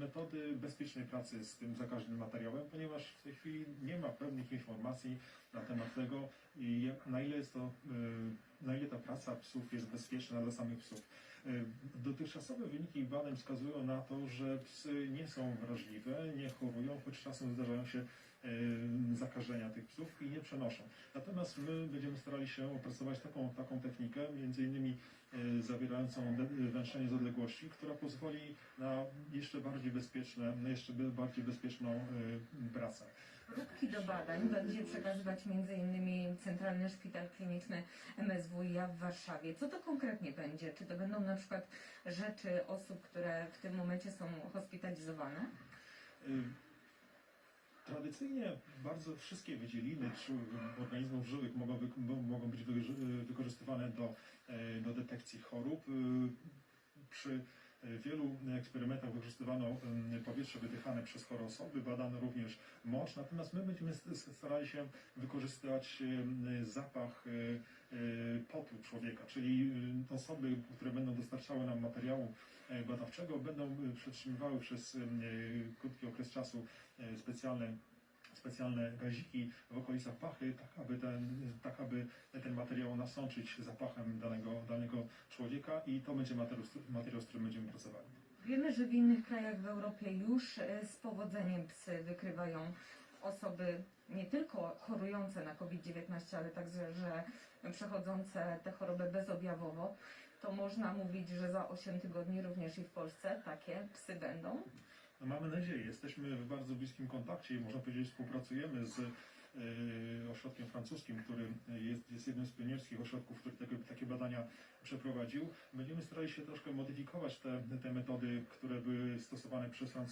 metody bezpiecznej pracy z tym zakaźnym materiałem, ponieważ w tej chwili nie ma pewnych informacji na temat tego, na ile jest to, y, na ile ta praca psów jest bezpieczna dla samych psów. Y, Dotychczasowe wyniki badań wskazują na to, że psy nie są wrażliwe, nie chorują, choć czasem zdarzają się y, zakażenia tych psów i nie przenoszą. Natomiast my będziemy starali się opracować taką, taką technikę, między innymi y, zawierającą węszenie z odległości, która pozwoli na jeszcze bardziej bezpieczne, na jeszcze bardziej bezpieczną pracę. Próbki do badań będzie przekazywać m.in. Centralny Szpital Kliniczny W Warszawie. Co to konkretnie będzie? Czy to będą na przykład rzeczy osób, które w tym momencie są hospitalizowane? Y, Tradycyjnie bardzo wszystkie wydzieliny organizmów żywych mogą, mogą być wy, wykorzystywane do, e, do detekcji chorób. Y, Przy wielu eksperymentach wykorzystywano powietrze wydychane przez chore osoby, badano również mocz, natomiast my będziemy starali się wykorzystywać zapach potu człowieka, czyli e, osoby, które będą dostarczały nam materiału e, badawczego, będą e, przetrzymywały przez e, krótki okres czasu e, specjalne specjalne gaziki w okolicach pachy, tak aby ten, tak aby ten materiał nasączyć zapachem danego, danego człowieka i to będzie materiał, materiał, z którym będziemy pracowali. Wiemy, że w innych krajach w Europie już e, z powodzeniem psy wykrywają osoby nie tylko chorujące na COVID-19, ale także, że przechodzące tę chorobę bezobjawowo. To można mówić, że za 8 tygodni również i w Polsce takie psy będą. No mamy nadzieję, jesteśmy w bardzo bliskim kontakcie i można powiedzieć współpracujemy z e, ośrodkiem francuskim, który jest, jest jednym z pionierskich ośrodków, który takie, takie badania przeprowadził. Będziemy starali się troszkę modyfikować te, te metody, które były stosowane przez Francuzów.